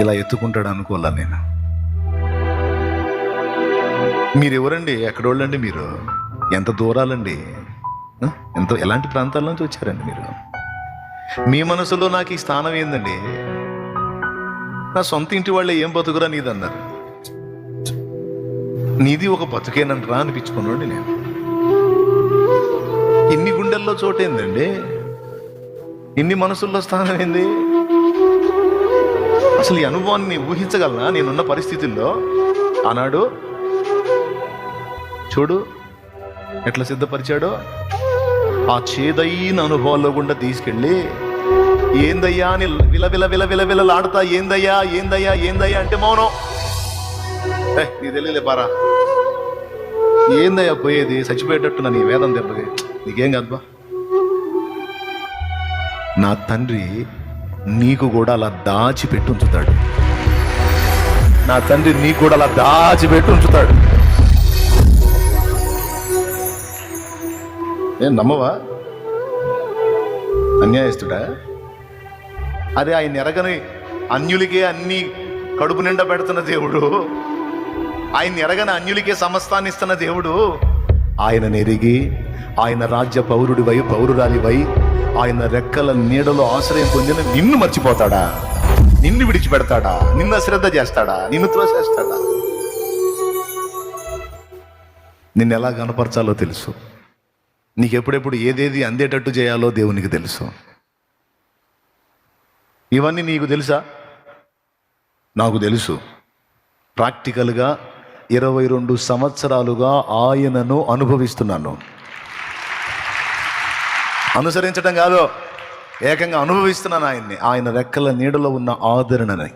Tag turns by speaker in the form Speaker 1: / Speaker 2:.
Speaker 1: ఇలా ఎత్తుకుంటాడు అనుకోలే నేను? మీరు ఎవరండి ఎక్కడోళ్ళండి మీరు? ఎంత దూరాలండి? ఎంత ఎలాంటి ప్రాంతాల నుంచి వచ్చారండి మీరు? మీ మనసులో నాకు ఈ స్థానం ఏందండి? నా సొంత ఇంటి వాళ్ళే ఏం బతుకురా నీదన్నారు? నీది ఒక బతుకేనంటరా అనిపించుకున్నాడు నేను. ఇన్ని గుండెల్లో చోటేందండి? ఇన్ని మనసుల్లో స్థానం ఏంది అసలు ఈ అనుభవాన్ని ఊహించగలనా? నేనున్న పరిస్థితుల్లో. అన్నాడు చూడు ఎట్లా సిద్ధపరిచాడో. ఆ చేదైన అనుభవాల్లో గుండా తీసుకెళ్ళి ఏందయ్యా అని విల విల విల విల విలలాడుతా ఏందయ్యా ఏందయ్యా ఏందయ్యా అంటే మౌనం. ఏ నీ తెలియలే పారా. ఏందయ్యా పోయేది? చచ్చిపోయేటట్టు నీ వేదం దెబ్బకి. నీకేం కాదుబా నా తండ్రి నీకు కూడా అలా దాచిపెట్టుంచుతాడు నా తండ్రి నీకు కూడా అలా దాచిపెట్టుంచుతాడు నేను ఏం నమ్మవా? అన్యాయస్తుడా? అదే ఆయన ఎరగని అన్యులకే అన్ని కడుపు నిండా పెడుతున్న దేవుడు. ఆయన ఎరగని అన్యులకే సమస్తాన్ని ఇస్తున్న దేవుడు. ఆయన ఎరిగి ఆయన రాజ్య పౌరుడివై పౌరురాలివై ఆయన రెక్కల నీడలో ఆశ్రయం పొందిన నిన్ను మర్చిపోతాడా? నిన్ను విడిచిపెడతాడా? నిన్ను అశ్రద్ధ చేస్తాడా? నిన్ను త్రోసేస్తాడా నిన్ను ఎలా కనపరచాలో తెలుసు. నీకు ఎప్పుడెప్పుడు ఏదేది అందేటట్టు చేయాలో దేవునికి తెలుసు. ఇవన్నీ నీకు తెలుసా? నాకు తెలుసు. ప్రాక్టికల్గా ఇరవై రెండు సంవత్సరాలుగా ఆయనను అనుభవిస్తున్నాను. అనుసరించడం కాదు ఏకంగా అనుభవిస్తున్నాను ఆయన్ని. ఆయన రెక్కల నీడలో ఉన్న ఆదరణని.